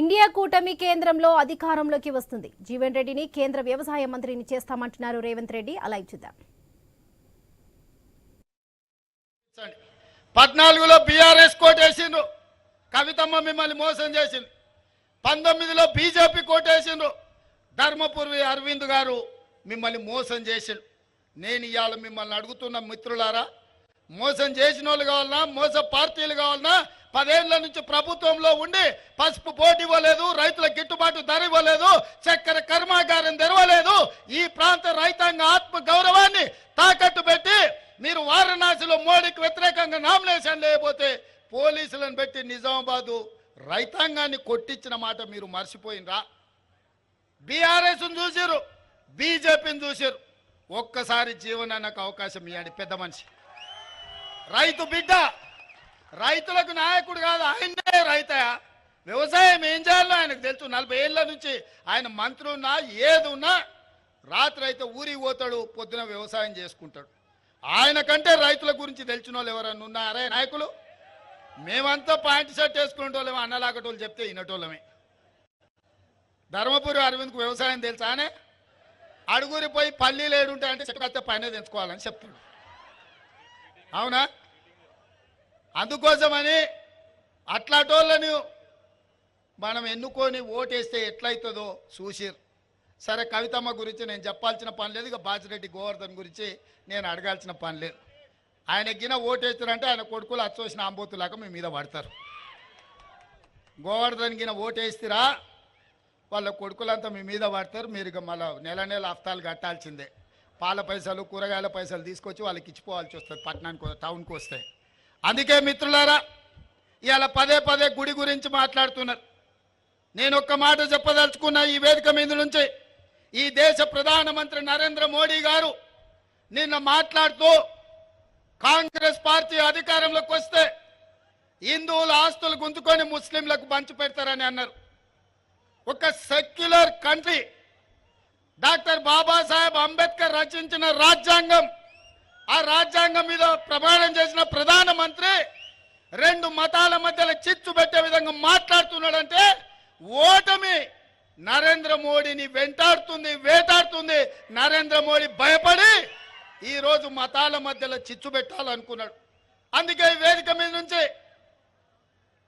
India కూటమి కేంద్రంలో అధికారంలోకి వస్తుంది. జీవన్ రెడ్డిని కేంద్ర వ్యవసాయ మంత్రిని చేస్తామంటున్నారు రేవంత్ రెడ్డి. అలా చూద్దాం. పద్నాలుగులో బీఆర్ఎస్ కోటేసిండ్రు. కవితమ్మ మిమ్మల్ని మోసం చేసింది. పంతొమ్మిదిలో బీజేపీ కోటేసిండ్రు. ధర్మపురి అరవింద్ గారు మిమ్మల్ని మోసం చేసిండు నేను ఇవాళ మిమ్మల్ని అడుగుతున్న మిత్రులారా మోసం చేసిన వాళ్ళు కావాలన్నా మోస పార్టీలు కావాలన్నా పదేళ్ళ నుంచి ప్రభుత్వంలో ఉండి పసుపు పోటీ ఇవ్వలేదు రైతుల గిట్టుబాటు ధర ఇవ్వలేదు చక్కెర కర్మాగారం తెరవలేదు ఈ ప్రాంత రైతాంగ ఆత్మ గౌరవాన్ని తాకట్టు పెట్టి మీరు వారణాసిలో మోడీకి వ్యతిరేకంగా నామినేషన్ లేకపోతే పోలీసులను పెట్టి నిజామాబాదు రైతాంగాన్ని కొట్టించిన మాట మీరు మర్చిపోయినరా? బీఆర్ఎస్ చూసారు బీజేపీని చూసారు ఒక్కసారి జీవనానికి అవకాశం ఇవ్వండి పెద్ద మనిషి. రైతు బిడ్డ. రైతులకు నాయకుడు కాదు ఆయనే రైతయా వ్యవసాయం ఏం చేయాలో ఆయనకు తెలుసు. నలభై ఏళ్ళ నుంచి ఆయన మంత్రి ఉన్నా ఏది ఉన్నా రాత్రి అయితే ఊరికి పోతాడు పొద్దున వ్యవసాయం చేసుకుంటాడు. ఆయన కంటే రైతుల గురించి తెలిసిన వాళ్ళు ఎవరన్నా ఉన్నారే నాయకులు మేమంతా పాయింట్ షర్ట్ వేసుకునే వాళ్ళమే అన్నలాగటోళ్ళు చెప్తే వినటోళ్ళమే. ధర్మపురి అరవింద్కు వ్యవసాయం తెలుసానే? అడుగురి పోయి పల్లీలు ఏడుంటాయంటే చెట్టు కడితే పైన తెచ్చుకోవాలని చెప్తాడు అవునా? అందుకోసమని అట్లాటోళ్ళని మనం ఎన్నుకొని ఓటేస్తే ఎట్లయితుందో చూసిరు. సరే కవితమ్మ గురించి నేను చెప్పాల్సిన పని లేదు ఇక బాచిరెడ్డి గోవర్ధన్ గురించి నేను అడగాల్సిన పని లేదు. ఆయన గిన ఓటేస్తారంటే ఆయన కొడుకులు అచ్చోసిన ఆంబోతులాగా మీ మీద పడతారు. గోవర్ధన్ గిన ఓటేస్తారా? వాళ్ళ కొడుకులంతా మీ మీద పడతారు మీరు ఇక మళ్ళీ నెల నెల హఫ్తాలు కట్టాల్సిందే. పాల పైసలు కూరగాయల పైసలు తీసుకొచ్చి వాళ్ళకి ఇచ్చిపోవాల్సి వస్తుంది పట్టణానికి టౌన్కి వస్తే. అందుకే మిత్రులారా ఇవాళ పదే పదే గుడి గురించి మాట్లాడుతున్నారు. నేను ఒక్క మాట చెప్పదలుచుకున్న ఈ వేదిక మీద నుంచి ఈ దేశ ప్రధానమంత్రి నరేంద్ర మోడీ గారు నిన్న మాట్లాడుతూ కాంగ్రెస్ పార్టీ అధికారంలోకి వస్తే హిందువుల ఆస్తులు గుంజుకొని ముస్లింలకు పంచి పెడతారని అన్నారు. ఒక secular country doctor Babasaheb Ambedkar రచించిన రాజ్యాంగం. ఆ రాజ్యాంగం మీద ప్రమాణం చేసిన ప్రధానమంత్రి రెండు మతాల మధ్యలో చిచ్చు పెట్టే విధంగా మాట్లాడుతున్నాడంటే ఓటమి నరేంద్ర మోడీని వెంటాడుతుంది వేటాడుతుంది. నరేంద్ర మోడీ భయపడి ఈరోజు మతాల మధ్యలో చిచ్చు పెట్టాలనుకున్నాడు. అందుకే ఈ వేదిక మీద నుంచి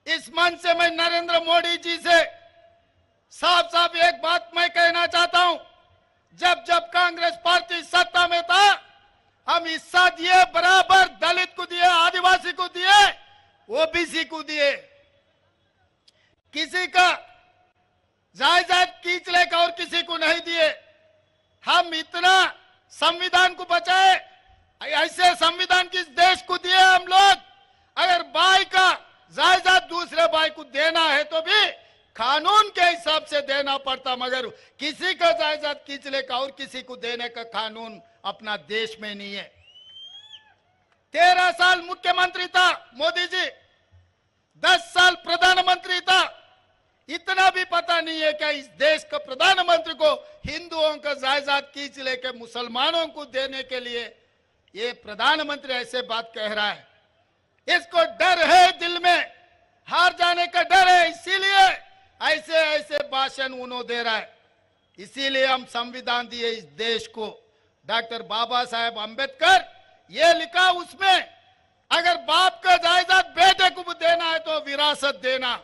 ఇస్మాన్ సెమై నరేంద్ర మోడీ చీసే సాఫ్ సాఫ్ ఏక్ బాత్మైకైనా మై కైనా जब जब कांग्रेस पार्टी सत्ता में था, हम हिस्सा दिए बराबर दलित को दिए, आदिवासी को दिए, ओबीसी को दिए। किसी का जायदाद खींच लेकर और किसी को नहीं दिए। हम इतना संविधान को बचाए, ऐसे संविधान किस देश को दिए हम लोग? अगर बाई का जायदाद दूसरे बाई को देना है तो भी कानून के हिसाब से देना पड़ता, मगर किसी का जायदाद खींच लेकर और किसी को देने का कानून अपना देश में नहीं है। तेरह साल मुख्यमंत्री था मोदी जी, दस साल प्रधानमंत्री था। इतना भी पता नहीं है क्या इस देश का प्रधानमंत्री को हिंदुओं का जायदाद खींच लेके मुसलमानों को देने के लिए ये प्रधानमंत्री ऐसे बात कह रहा है। इसको डर है दिल में हार जाने का डर है इसीलिए ऐसे ऐसे भाषण उन्होंने दे रहा है। इसीलिए हम संविधान दिए इस देश को। डॉक्टर बाबा साहेब अंबेडकर, ये लिखा उसमें, अगर बाप का जायदाद बेटे को देना है तो विरासत देना।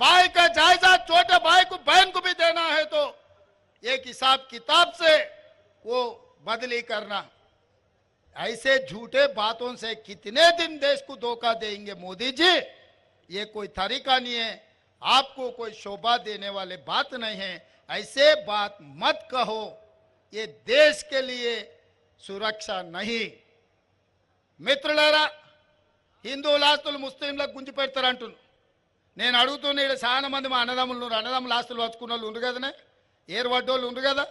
भाई का जायदाद छोटे भाई को, बहन को भी देना है तो एक हिसाब किताब से वो बदली करना। ऐसे झूठे बातों से कितने दिन देश को धोखा देंगे मोदी जी? ये कोई तरीका नहीं है। आपको कोई शोभा देने वाले बात नहीं है ऐसे बात मत कहो ये देश के लिए सुरक्षा नहीं మిత్రులారా హిందువుల ఆస్తులు ముస్లింలకు గుంజి పెడతారంటున్నారు నేను అడుగుతున్న ఇక్కడ చాలా మంది మా అన్నదమ్ములు ఉన్నారు అన్నదమ్ముల ఆస్తులు వచ్చుకున్న వాళ్ళు ఉండు కదనే ఏర్పడ్డోళ్ళు ఉండు కదా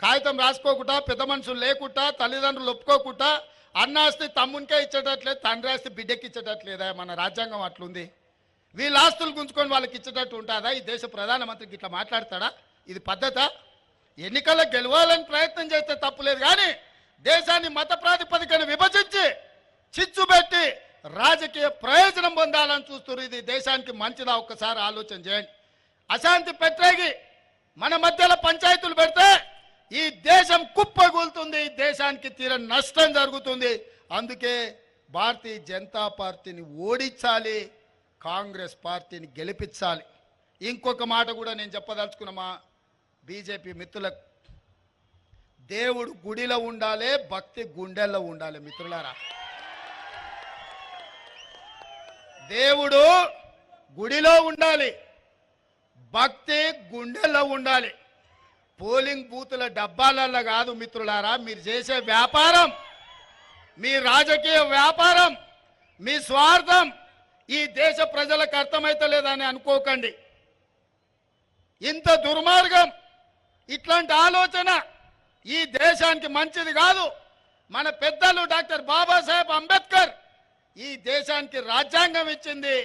కాగితం రాసుకోకుండా పెద్ద మనుషులు లేకుండా తల్లిదండ్రులు ఒప్పుకోకుండా అన్న ఆస్తి తమ్మునికే ఇచ్చేటట్లేదు తండ్రి ఆస్తి బిడ్డకి ఇచ్చేటట్లేదా మన రాజ్యాంగం అట్లుంది వీళ్ళ ఆస్తులు గుంజుకొని వాళ్ళకి ఇచ్చేటట్టు ఉంటుందా? ఈ దేశ ప్రధానమంత్రికి ఇట్లా మాట్లాడతాడా? ఇది పద్ధత? ఎన్నికల్లో గెలవాలని ప్రయత్నం చేస్తే తప్పులేదు కానీ దేశాన్ని మత ప్రాతిపదికన విభజించి చిచ్చు పెట్టి రాజకీయ ప్రయోజనం పొందాలని చూస్తున్నారు. ఇది దేశానికి మంచిదా? ఒక్కసారి ఆలోచన చేయండి. అశాంతి పెట్టేగి మన మధ్యలో పంచాయతీలు పెడితే ఈ దేశం కుప్పగూలుతుంది ఈ దేశానికి తీర నష్టం జరుగుతుంది. అందుకే భారతీయ జనతా పార్టీని ఓడించాలి. కాంగ్రెస్ పార్టీని గెలిపించాలి. ఇంకొక మాట కూడా నేను చెప్పదలుచుకున్నామా? బీజేపీ మిత్రులకు దేవుడు గుడిలో ఉండాలి భక్తి గుండెల్లో ఉండాలి మిత్రులారా. దేవుడు గుడిలో ఉండాలి భక్తి గుండెల్లో ఉండాలి. పోలింగ్ బూతుల డబ్బాలల్లో కాదు మిత్రులారా మీరు చేసే వ్యాపారం మీ రాజకీయ వ్యాపారం మీ స్వార్థం ఈ దేశ ప్రజలకు అర్థమైతలేదని అనుకోకండి. ఇంత దుర్మార్గం ఇట్లాంటి ఆలోచన ఈ దేశానికి మంచిది కాదు. మన పెద్దలు డాక్టర్ బాబాసాహెబ్ అంబేద్కర్ ఈ దేశానికి రాజ్యాంగం ఇచ్చింది.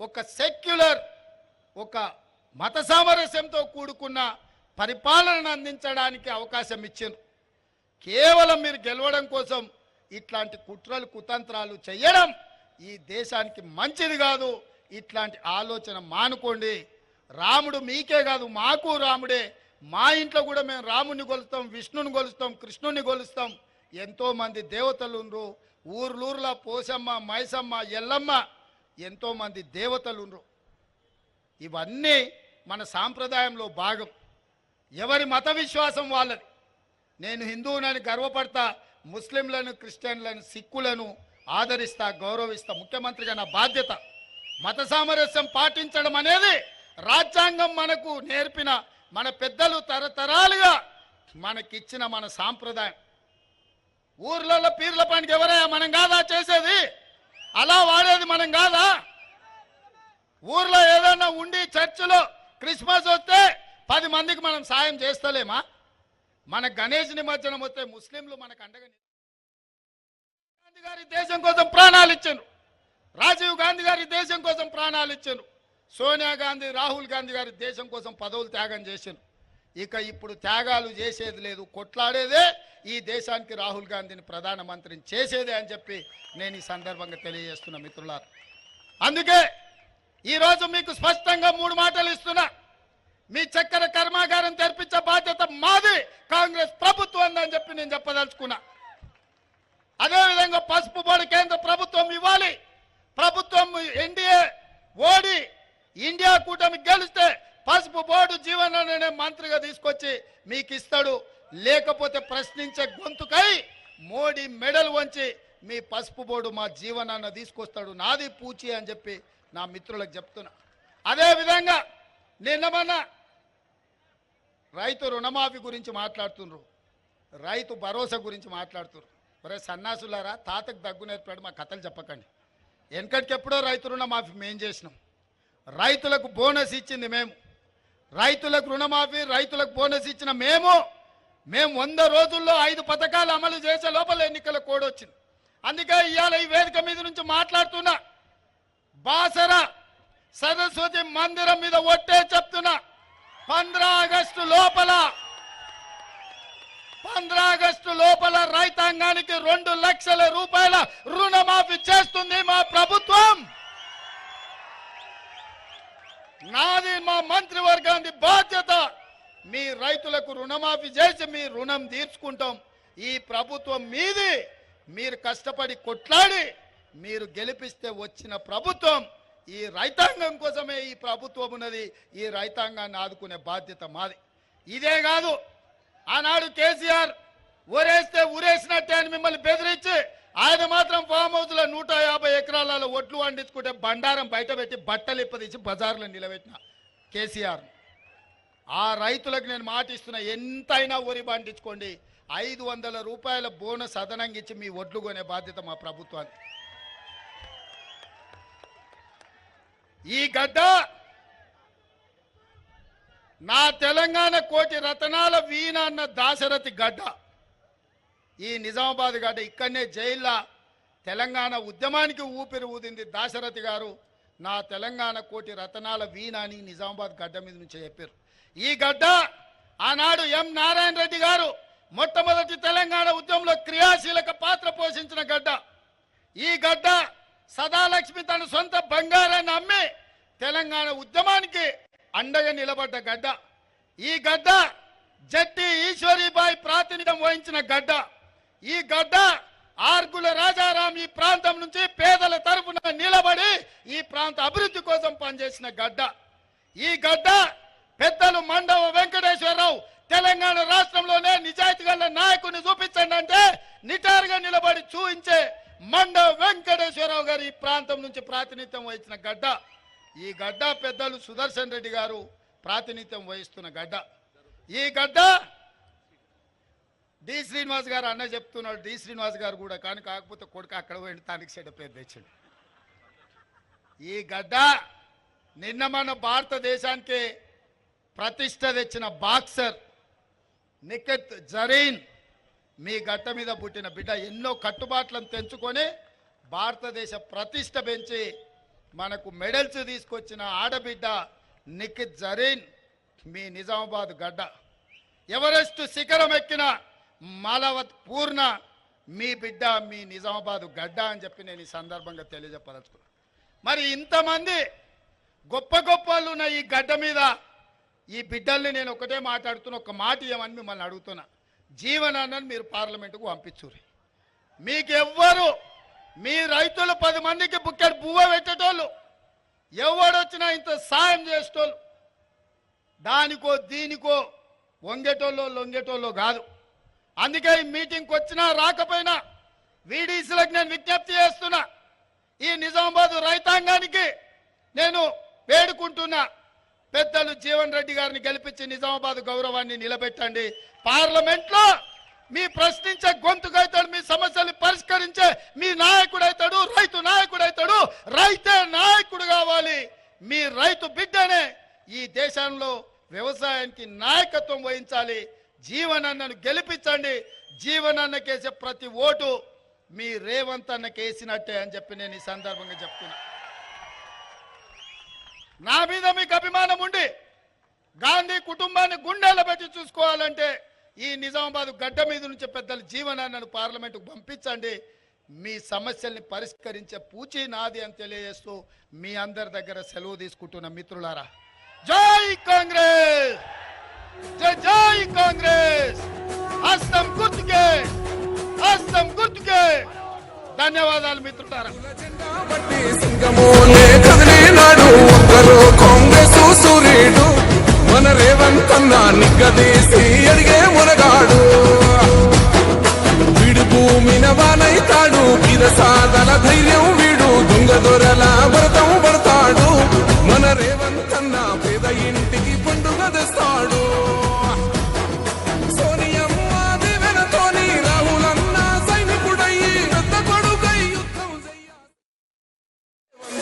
ఒక సెక్యులర్ ఒక మత సామరస్యంతో కూడుకున్న పరిపాలనను అందించడానికి అవకాశం ఇచ్చింది కేవలం మీరు గెలవడం కోసం ఇట్లాంటి కుట్రలు కుతంత్రాలు చేయడం ఈ దేశానికి మంచిది కాదు. ఇట్లాంటి ఆలోచన మానుకోండి. రాముడు మీకే కాదు మాకు రాముడే. మా ఇంట్లో కూడా మేము రాముని కొలుస్తాం విష్ణుని కొలుస్తాం కృష్ణుని కొలుస్తాం. ఎంతోమంది దేవతలు ఉండ్రు. ఊర్లూర్లా పోసమ్మ మైసమ్మ ఎల్లమ్మ ఎంతోమంది దేవతలు ఉండ్రు. ఇవన్నీ మన సాంప్రదాయంలో భాగం. ఎవరి మత విశ్వాసం వాళ్ళది. నేను హిందువునని గర్వపడతా ముస్లింలను క్రిస్టియన్లను సిక్కులను ఆదరిస్తా గౌరవిస్తా ముఖ్యమంత్రిగా నా బాధ్యత. మత సామరస్యం పాటించడం అనేది రాజ్యాంగం మనకు నేర్పిన మన పెద్దలు తరతరాలుగా మనకిచ్చిన మన సాంప్రదాయం. ఊర్లలో పీర్ల పండుగ ఎవరయ్యా? మనం కాదా చేసేది? అలా వాడేది మనం కాదా? ఊర్లో ఏదైనా ఉండి చర్చిలో క్రిస్మస్ వస్తే పది మందికి మనం సాయం చేస్తలేమా? మన గణేష్ నిమజ్జనం వస్తే ముస్లింలు మనకు అండగా గాంధీ గారి దేశం కోసం ప్రాణాలు ఇచ్చాను. రాజీవ్ గాంధీ గారి దేశం కోసం ప్రాణాలు ఇచ్చాను. సోనియా గాంధీ రాహుల్ గాంధీ గారి దేశం కోసం పదవులు త్యాగం చేశాను. ఇక ఇప్పుడు త్యాగాలు చేసేది లేదు కొట్లాడేదే ఈ దేశానికి రాహుల్ గాంధీని ప్రధానమంత్రిని చేసేదే అని చెప్పి నేను ఈ సందర్భంగా తెలియజేస్తున్నా మిత్రులారు. అందుకే ఈరోజు మీకు స్పష్టంగా మూడు మాటలు ఇస్తున్నా. మీ చక్కెర కర్మాగారం తెరిపించే బాధ్యత మాది కాంగ్రెస్ ప్రభుత్వం అని చెప్పి నేను చెప్పదలుచుకున్నా. అదేవిధంగా పసుపు బోర్డు కేంద్ర ప్రభుత్వం ఇవ్వాలి. ప్రభుత్వం ఎన్డీఏ ఓడి ఇండియా కూటమి గెలిస్తే పసుపు బోర్డు జీవన మంత్రిగా తీసుకొచ్చి మీకు ఇస్తాడు లేకపోతే ప్రశ్నించే గొంతుకై మోడీ మెడల్ వంచి మీ పసుపు బోర్డు మా జీవనాన్న తీసుకొస్తాడు. నాది పూచి అని చెప్పి నా మిత్రులకు చెప్తున్నా. అదేవిధంగా నిన్న మొన్న రైతు రుణమాఫీ గురించి మాట్లాడుతున్నారు రైతు భరోసా గురించి మాట్లాడుతున్నారు ఒరే సన్నాసులారా తాతకు దగ్గు నేర్పాడు మా కథలు చెప్పకండి. వెనకటికి ఎప్పుడో రైతు రుణమాఫీ మేం చేసినాం. రైతులకు బోనస్ ఇచ్చింది మేము. రైతులకు రుణమాఫీ రైతులకు బోనస్ ఇచ్చిన మేము మేము వంద రోజుల్లో ఐదు పథకాలు అమలు చేసే లోపల ఎన్నికల కోడ్ వచ్చింది. అందుకే ఇవాళ ఈ వేదిక మీద నుంచి మాట్లాడుతున్నా. బాసర సరస్వతి మందిరం మీద ఒట్టే చెప్తున్నా. పంద్రా ఆగస్టు లోపల ఆగస్టు లోపల రైతాంగానికి రెండు లక్షల రూపాయల రుణమాఫీ చేస్తుంది మా ప్రభుత్వం. నాది మా మంత్రివర్గాన్ని బాధ్యత. మీ రైతులకు రుణమాఫీ చేసి మీ రుణం తీర్చుకుంటాం. ఈ ప్రభుత్వం మీది. మీరు కష్టపడి కొట్లాడి మీరు గెలిపిస్తే వచ్చిన ప్రభుత్వం. ఈ రైతాంగం కోసమే ఈ ప్రభుత్వం ఉన్నది. ఈ రైతాంగాన్ని ఆదుకునే బాధ్యత మాది. ఇదే కాదు. ఆనాడు కేసీఆర్ ఊరేస్తే ఊరేసినట్టే అని మిమ్మల్ని బెదిరించి ఆయన మాత్రం ఫామ్ హౌస్లో నూట యాభై ఎకరాలలో ఒట్లు వండించుకుంటే బండారం బయట పెట్టి బట్టలు ఇప్పదీసి బజార్లో నిలబెట్టిన కేసీఆర్. ఆ రైతులకు నేను మాటిస్తున్నా ఎంతైనా వరి పండించుకోండి. ఐదు వందల రూపాయల బోనస్ అదనంగా ఇచ్చి మీ ఒడ్లు కొనే బాధ్యత మా ప్రభుత్వానికి. ఈ గడ్డ నా తెలంగాణ కోటి రతనాల వీణ అన్న దాశరథి గడ్డ. ఈ నిజామాబాద్ గడ్డ ఇక్కడనే జైల్లో తెలంగాణ ఉద్యమానికి ఊపిరి ఊదింది దాశరథి గారు. నా తెలంగాణ కోటి రతనాల వీణ అని నిజామాబాద్ గడ్డ మీద నుంచి చెప్పారు. ఈ గడ్డ ఆనాడు ఎం నారాయణ రెడ్డి గారు మొట్టమొదటి తెలంగాణ ఉద్యమంలో క్రియాశీలక పాత్ర పోషించిన గడ్డ. ఈ గడ్డ సదాలక్ష్మి తన సొంత బంగారాన్ని అమ్మి తెలంగాణ ఉద్యమానికి అండగా నిలబడ్డ గడ్డ. ఈ గడ్డ జట్టి ఈశ్వరీబాయి ప్రాతినిధ్యం వహించిన గడ్డ. ఈ గడ్డ ఆర్గుల రాజారాం ఈ ప్రాంతం నుంచి పేదల తరపున నిలబడి ఈ ప్రాంత అభివృద్ధి కోసం పనిచేసిన గడ్డ. ఈ గడ్డ పెద్దలు మండవ వెంకటేశ్వరరావు తెలంగాణ రాష్ట్రంలోనే నిజాయితీ గల నాయకుని చూపించండి అంటే నిటారుగా నిలబడి చూయించే మండవ వెంకటేశ్వరరావు గారు ఈ ప్రాంతం నుంచి ప్రాతినిధ్యం వహించిన గడ్డ. ఈ గడ్డ పెద్దలు సుదర్శన్ రెడ్డి గారు ప్రాతినిధ్యం వహిస్తున్న గడ్డ. ఈ గడ్డ డి శ్రీనివాస్ గారు అన్న చెప్తున్నాడు. డి శ్రీనివాస్ గారు కూడా కానీ కాకపోతే కొడుకు అక్కడ పోయింది తనకి చెడ్డ పేరు తెచ్చాడు. ఈ గడ్డ నిన్న మన భారతదేశానికి ప్రతిష్ట తెచ్చిన బాక్సర్ నిఖత్ జరీన్ మీ గడ్డ మీద పుట్టిన బిడ్డ. ఎన్నో కట్టుబాట్లను తెంచుకొని భారతదేశ ప్రతిష్ట పెంచి మనకు మెడల్స్ తీసుకొచ్చిన ఆడబిడ్డ నిఖిత్ జరీన్ మీ నిజామాబాద్ గడ్డ. ఎవరెస్ట్ శిఖరం ఎక్కిన మాలవత్ పూర్ణ మీ బిడ్డ మీ నిజామాబాద్ గడ్డ అని చెప్పి నేను ఈ సందర్భంగా తెలియజెప్పదలుచుకున్నాను మరి ఇంతమంది గొప్ప గొప్ప వాళ్ళు ఉన్న ఈ గడ్డ మీద ఈ బిడ్డల్ని నేను ఒకటే మాట్లాడుతున్నా ఒక మాట ఏమని మిమ్మల్ని అడుగుతున్నా. జీవనాన్నని మీరు పార్లమెంటుకు పంపించుర్రి మీకెవ్వరు మీ రైతులు పది మందికి బుక్కెడు బువ్వ పెట్టేటోళ్ళు. ఎవడొచ్చినా ఇంత సాయం చేసేటోళ్ళు. దానికో దీనికో వంగేటోళ్ళు లొంగేటోళ్ళు కాదు. అందుకే ఈ మీటింగ్కి వచ్చినా రాకపోయినా వీడీసీలకు నేను విజ్ఞప్తి చేస్తున్నా. ఈ నిజామాబాద్ రైతాంగానికి నేను వేడుకుంటున్నా. పెద్దలు జీవన్ రెడ్డి గారిని గెలిపించి నిజామాబాద్ గౌరవాన్ని నిలబెట్టండి. పార్లమెంట్లో మీ ప్రశ్నించే గొంతుకైతాడు మీ సమస్యలు పరిష్కరించే మీ నాయకుడు అవుతాడు రైతు నాయకుడు అవుతాడు రైతే నాయకుడు కావాలి. మీ రైతు బిడ్డనే ఈ దేశంలో వ్యవసాయానికి నాయకత్వం వహించాలి. జీవనన్నను గెలిపించండి. జీవనన్నకేసే ప్రతి ఓటు మీ రేవంత్ అన్నకేసినట్టే అని చెప్పి నేను ఈ సందర్భంగా చెప్తున్నా. నా మీద మీకు అభిమానం ఉండి గాంధీ కుటుంబాన్ని గుండెల పెట్టి చూసుకోవాలంటే ఈ నిజామాబాద్ గడ్డ మీద నుంచి పెద్దలు జీవనాన్ని పార్లమెంటుకు పంపించండి. మీ సమస్యల్ని పరిష్కరించే పూచి నాది అని తెలియజేస్తూ మీ అందరి దగ్గర సెలవు తీసుకుంటున్న మిత్రులారా. జై కాంగ్రెస్! జై కాంగ్రెస్! హస్తం గుర్తుకే! హస్తం గుర్తుకే! ధన్యవాదాలు మిత్రులారా. కాంగ్రెస్ సూర్యుడు మన రేవంత్ అన్న నిగ్గదీసి সাগর লা